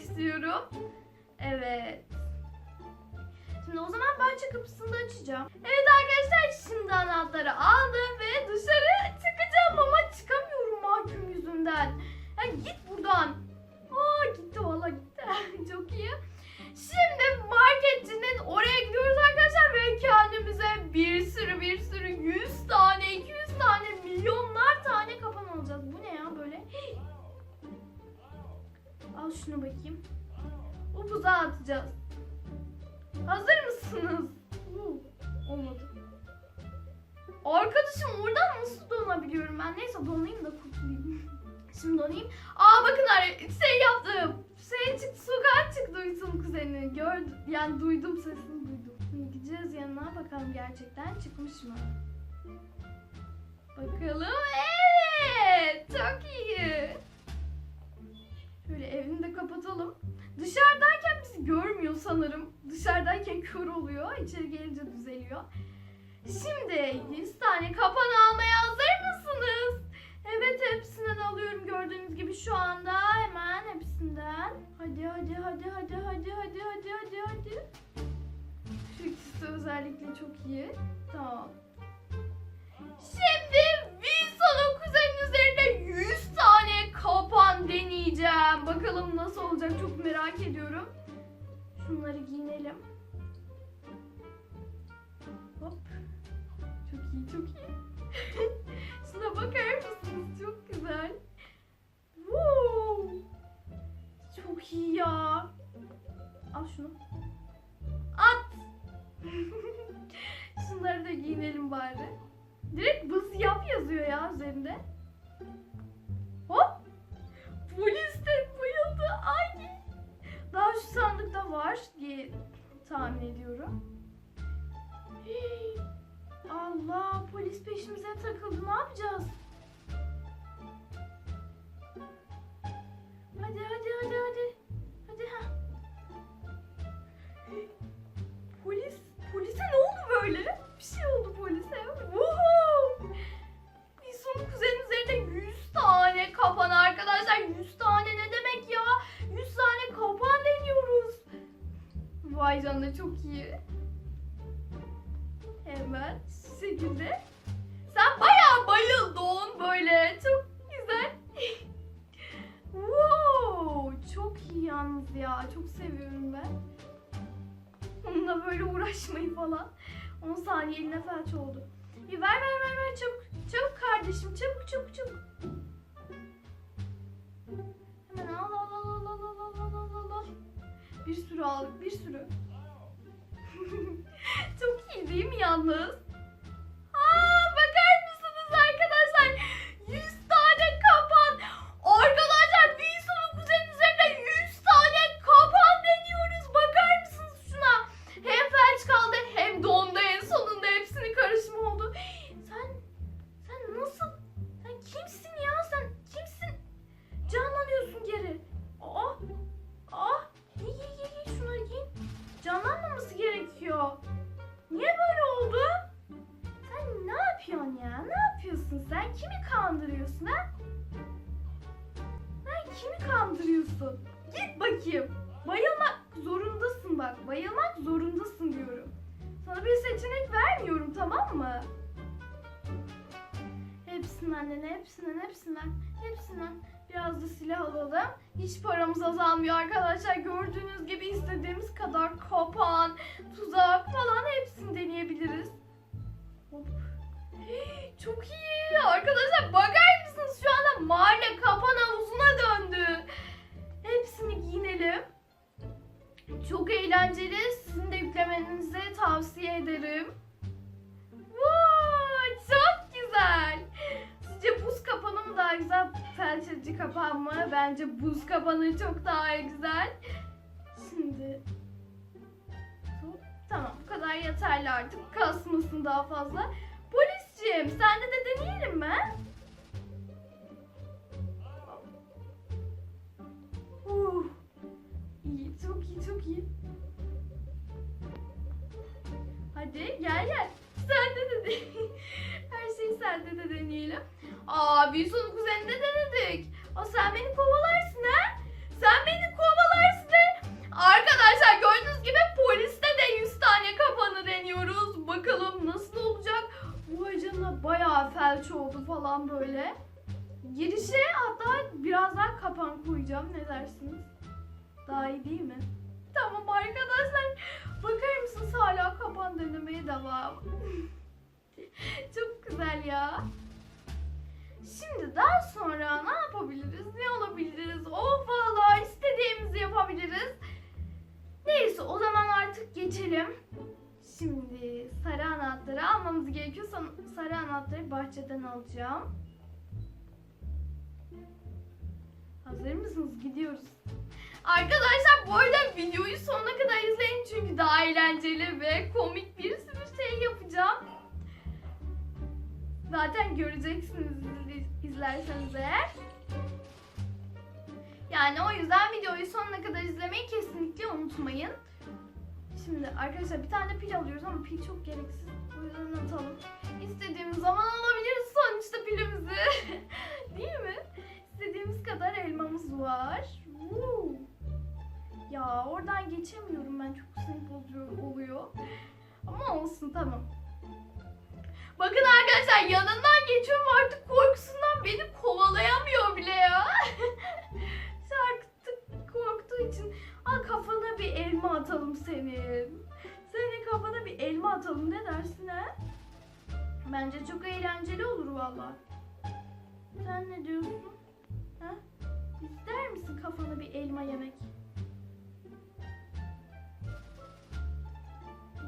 istiyorum. Evet. Şimdi o zaman bahçe kapısını da açacağım. Evet arkadaşlar şimdi anahtarı aldım ve dışarı çıkacağım ama çıkamıyorum mahkum yüzünden. Ya git buradan. Aa gitti valla gitti. Çok iyi. Şimdi marketçinin oraya gidiyoruz arkadaşlar ve kendimize bir sürü bir sürü 100 tane 200 tane milyonlar tane kapan alacağız. Bu ne ya böyle? Al şunu bakayım. Bu buzağa atacağız. Hazır mısınız? Olmadı. Arkadaşım oradan nasıl donabiliyorum ben? Neyse donayım da kurtulayım. Şimdi donayım. Aa bakın şey yaptım. Şey çıktı sokağa çıktı Uysun kuzeni. Gördüm yani duydum sesini duydum. Şimdi gideceğiz yanına bakalım gerçekten çıkmış mı? Bakalım evet çok iyi. Şöyle evini de kapatalım. Dışarıdayken bizi görmüyor sanırım. Dışarıdayken kör oluyor. İçeri gelince düzeliyor. Şimdi 100 tane kapan almaya hazır mısınız? Evet hepsinden alıyorum gördüğünüz gibi şu anda hemen hepsinden. Hadi hadi hadi hadi hadi hadi hadi hadi hadi. Şu ikisi özellikle çok iyi. Tamam. Şimdi Wilson'un kuzenin üzerinde 100 kapan deneyeceğim. Bakalım nasıl olacak çok merak ediyorum. Şunları giyinelim. Hop. Çok iyi çok iyi. Şuna bakar mısınız? Çok güzel. Woo! Çok iyi ya. Al şunu. At. Şunları da giyinelim bari. Direkt bız yap yazıyor ya üzerinde. Polis de bayıldı. Ay. Daha şu sandıkta var diye tahmin ediyorum. Allah polis peşimize takıldı. Ne yapacağız? Hadi hadi hadi hadi. Canına çok iyi. Hemen şu şekilde. Sen bayağı bayıldın böyle. Çok güzel. wow, çok iyi yalnız ya. Çok seviyorum ben. Onunla böyle uğraşmayı falan. 10 saniye eline felç oldu. Bir ver ver ver ver çabuk. Çabuk kardeşim çabuk çabuk çabuk. Bir sürü aldık bir sürü. Çok iyi değil mi yalnız? Sen? Kimi kandırıyorsun ha? Sen kimi kandırıyorsun? Git bakayım. Bayılmak zorundasın bak. Bayılmak zorundasın diyorum. Sana bir seçenek vermiyorum tamam mı? Hepsinden nene, hepsinden, hepsinden, hepsinden. Biraz da silah alalım. Hiç paramız azalmıyor arkadaşlar. Gördüğünüz gibi istediğimiz kadar kapan, tuzak falan hepsini deneyebiliriz. Çok iyi. Arkadaşlar bakar mısınız? Şu anda mahalle kapan havuzuna döndü. Hepsini giyinelim. Çok eğlenceli. Sizin de yüklemenizi tavsiye ederim. Vay, çok güzel. Sizce buz kapanı mı daha güzel, felçeci kapan mı? Bence buz kapanı çok daha güzel. Şimdi Tamam bu kadar yeterli artık. Kasmasın daha fazla. Polisciğim sende de deneyelim mi? Uh, iyi çok iyi çok iyi. Hadi gel gel. Sende de de. Her şeyi sende de deneyelim. Aa bir sonu ilaç oldu falan böyle. Girişe hatta biraz daha kapan koyacağım. Ne dersiniz? Daha iyi değil mi? Tamam arkadaşlar. Bakar mısınız hala kapan denemeye devam. Çok güzel ya. Şimdi daha sonra ne yapabiliriz? Ne olabiliriz? Of valla istediğimizi yapabiliriz. Neyse o zaman artık geçelim. Şimdi sarı anahtarı almamız gerekiyor. Sarı anahtarı bahçeden alacağım. Hazır mısınız? Gidiyoruz. Arkadaşlar bu arada videoyu sonuna kadar izleyin çünkü daha eğlenceli ve komik bir sürü şey yapacağım. Zaten göreceksiniz izle- izlerseniz eğer. Yani o yüzden videoyu sonuna kadar izlemeyi kesinlikle unutmayın. Şimdi arkadaşlar bir tane pil alıyoruz ama pil çok gereksiz. O yüzden atalım. İstediğimiz zaman alabiliriz sonuçta pilimizi. Değil mi? İstediğimiz kadar elmamız var. Woo. Ya oradan geçemiyorum ben çok sinir bozucu oluyor. Ama olsun tamam. Bakın arkadaşlar yanından geçiyorum artık korkusundan beni kovalayamıyor bile ya. Şarkı korktuğu için Aa kafana bir elma atalım senin. Bir elma atalım ne dersin ha? Bence çok eğlenceli olur valla. Sen ne diyorsun? Ha? İster misin kafana bir elma yemek?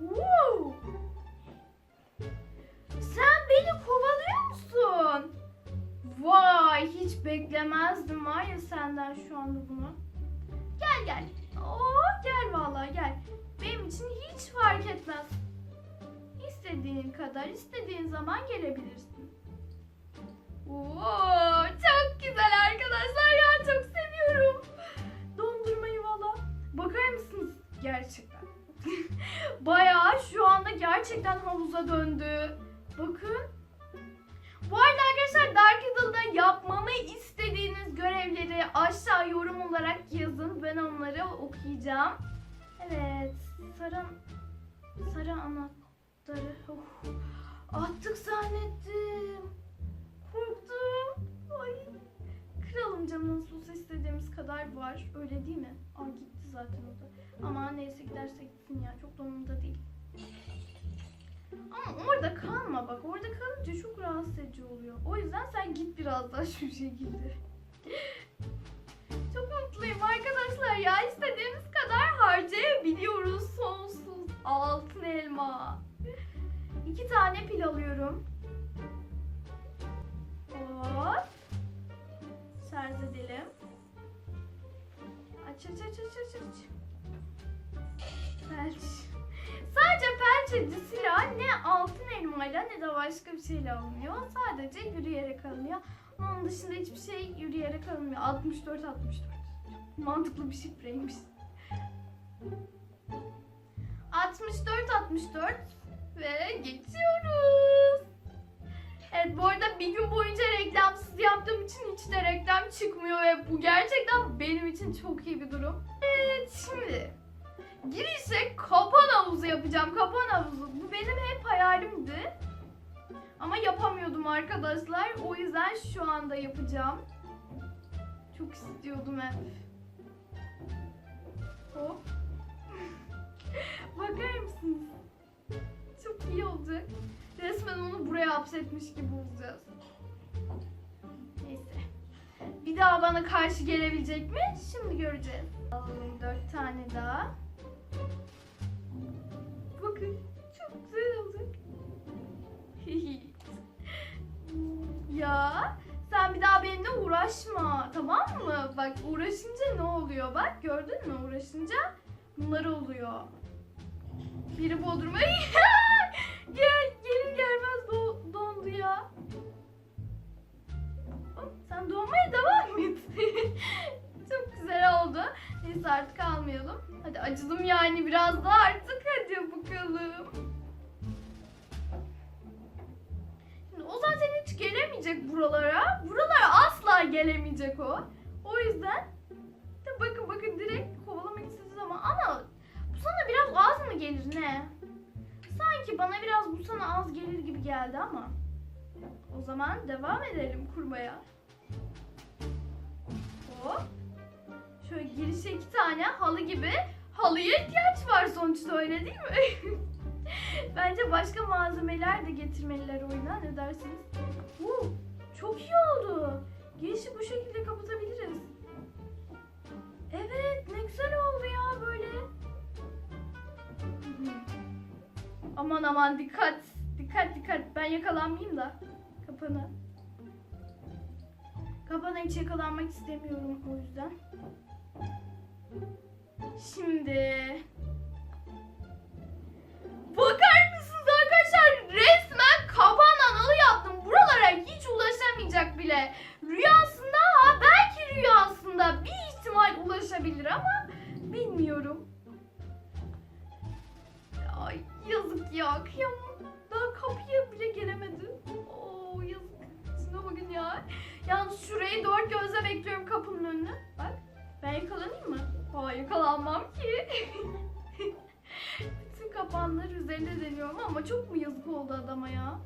Woo! Sen beni kovalıyor musun? Vay hiç beklemezdim var ya senden şu anda bunu. Gel gel. Oo gel vallahi gel. Benim için hiç fark etmez. İstediğin kadar, istediğin zaman gelebilirsin. Oo çok güzel arkadaşlar ya çok seviyorum. Dondurmayı valla. Bakar mısınız? Gerçekten. Bayağı şu anda gerçekten havuza döndü. Okuyacağım. Evet. Sarı, sarı anahtarı. Of. Attık zannettim. Korktum. Ay. Kıralım canım nasıl olsa istediğimiz kadar var. Öyle değil mi? Aa gitti zaten o da. Ama neyse giderse gitsin ya. Çok da umurumda değil. Ama orada kalma bak. Orada kalınca çok rahatsız edici oluyor. O yüzden sen git biraz daha şu şekilde. Çok mutluyum arkadaşlar ya. İstediğimiz kadar harcayabiliyoruz. Sonsuz altın elma. İki tane pil alıyorum. Hop. Şarj edelim. Aç aç aç aç aç aç. Felç. Sadece felç edici silah ne altın elmayla ne de başka bir şeyle alınıyor. Sadece yürüyerek alınıyor. Onun dışında hiçbir şey yürüyerek alınmıyor. 64 64. Mantıklı bir şifreymiş. 64 64 ve geçiyoruz. Evet bu arada bir gün boyunca reklamsız yaptığım için hiç de reklam çıkmıyor ve bu gerçekten benim için çok iyi bir durum. Evet şimdi girişe kapan havuzu yapacağım. Kapan havuzu. Bu benim hep hayalimdi. Ama yapamıyordum arkadaşlar. O yüzden şu anda yapacağım. Çok istiyordum hep. Hop. Bakar mısınız? Çok iyi olacak. Resmen onu buraya hapsetmiş gibi olacağız. Neyse. Bir daha bana karşı gelebilecek mi? Şimdi göreceğiz. Alalım dört tane daha. Bakın çok güzel olacak. uğraşma tamam mı? Bak uğraşınca ne oluyor bak gördün mü uğraşınca bunlar oluyor. Biri Bodrum'a Gel, gelir gelmez do- dondu ya. Sen donmaya devam et. Çok güzel oldu. Neyse artık almayalım. Hadi acıdım yani biraz daha artık hadi bakalım. O zaten hiç gelemeyecek buralara. Buralara asla gelemeyecek o. O yüzden de bakın bakın direkt kovalamak istediği zaman ama bu sana biraz az mı gelir ne? Sanki bana biraz bu sana az gelir gibi geldi ama. O zaman devam edelim kurmaya. Hop. girişe iki tane halı gibi halıya ihtiyaç var sonuçta öyle değil mi? Bence başka malzemeler de getirmeliler oyuna. Ne dersiniz? Uu, çok iyi oldu. Girişi bu şekilde kapatabiliriz. Evet ne güzel oldu ya böyle. Aman aman dikkat. Dikkat dikkat. Ben yakalanmayayım da. Kapana. Kapana hiç yakalanmak istemiyorum o yüzden. Şimdi. Kapanlar üzerinde deniyorum ama çok mu yazık oldu adama ya?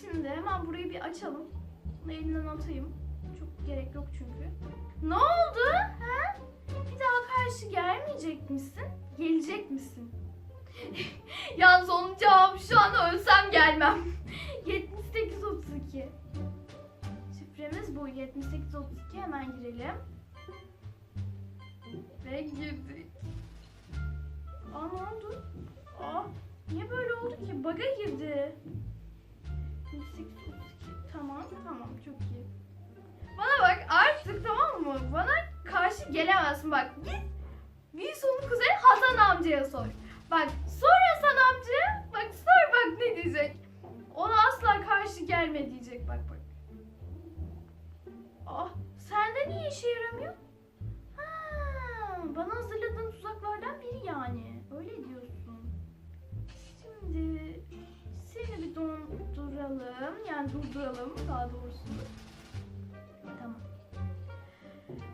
Şimdi hemen burayı bir açalım. Bunu elinden atayım. Çok gerek yok çünkü. Ne oldu? Ha? Bir daha karşı gelmeyecek misin? Gelecek misin? Yalnız onun cevabı şu an ölsem gelmem. 7832. Şifremiz bu. 7832 hemen girelim. Ve girdik. Aa ne oldu? Aa niye böyle oldu ki? Baga girdi. 7832 tamam tamam çok iyi. Bana bak artık tamam mı? Bana karşı gelemezsin bak. Git Wilson'un kuzeni Hasan amcaya sor. Bak sor Hasan amcaya. Bak sor bak ne diyecek. Ona asla karşı gelme diyecek bak bak. Ah sende niye işe yaramıyor? Ha, bana hazırladığın tuzaklardan biri. Öyle diyorsun. Şimdi seni bir donduralım. Yani durduralım daha doğrusu. Tamam.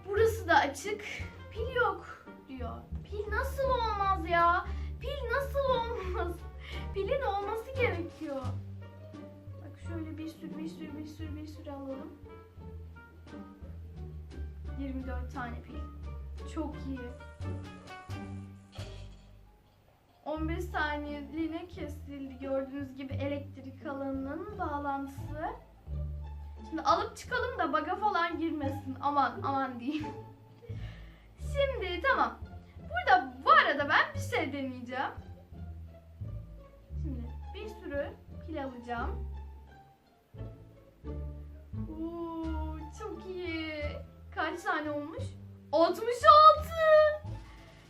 Burası da açık. Pil yok diyor. Pil nasıl olmaz ya? Pil nasıl olmaz? Pilin olması gerekiyor. Bak şöyle bir sürü bir sürü bir sürü bir sürü alalım. 24 tane pil. Çok iyi. 15 saniyeliğine kesildi gördüğünüz gibi elektrik alanının bağlantısı. Şimdi alıp çıkalım da baga falan girmesin. Aman aman diyeyim. Şimdi tamam. Burada bu arada ben bir şey deneyeceğim. Şimdi bir sürü pil alacağım. Oo, çok iyi. Kaç tane olmuş? 66.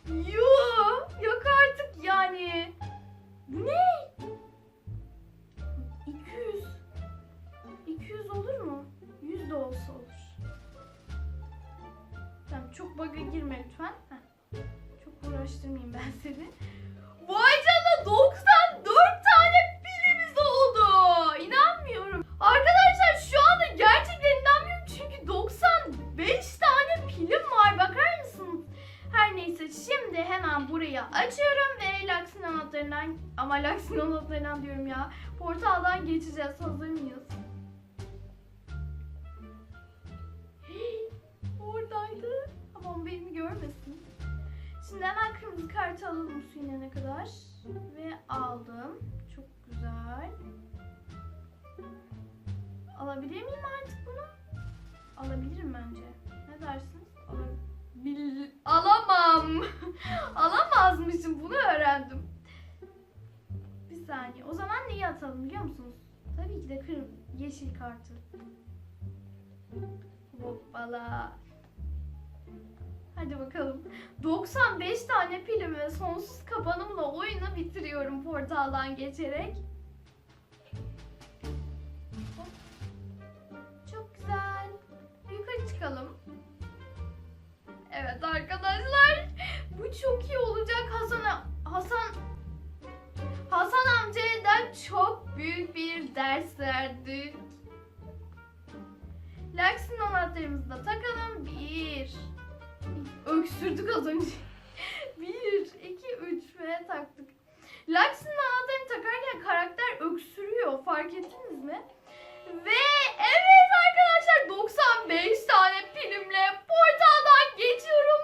Yuh, yok artık yani. Bu ne? 200. 200 olur mu? 100 de olsa olur. Tamam çok bug'a girme lütfen. Heh. Çok uğraştırmayayım ben seni. Geçeceğiz. Hazır mıyız? Oradaydı. Aman beni görmesin. Şimdi hemen kırmızı kartı alalım su inene kadar. Ve aldım. Çok güzel. Alabilir miyim artık bunu? Alabilirim bence. Ne dersiniz? Alabil Alamam. Alamazmışım. Bunu öğrendim. Bir saniye. O zaman neyi atalım biliyor musunuz? Tabii ki de kırm yeşil kartı. Hoppala. Hadi bakalım. 95 tane pilim ve sonsuz kapanımla oyunu bitiriyorum portaldan geçerek. Çok güzel. Yukarı çıkalım. Evet arkadaşlar. Bu çok iyi olacak Hasan Hasan Hasan amcaydan çok büyük bir ders verdik. Laksin anahtarımızı da takalım. Bir. Öksürdük az önce. bir, iki, üç ve taktık. Laksin anahtarını takarken karakter öksürüyor. Fark ettiniz mi? Ve evet arkadaşlar 95 tane filmle portaldan geçiyorum.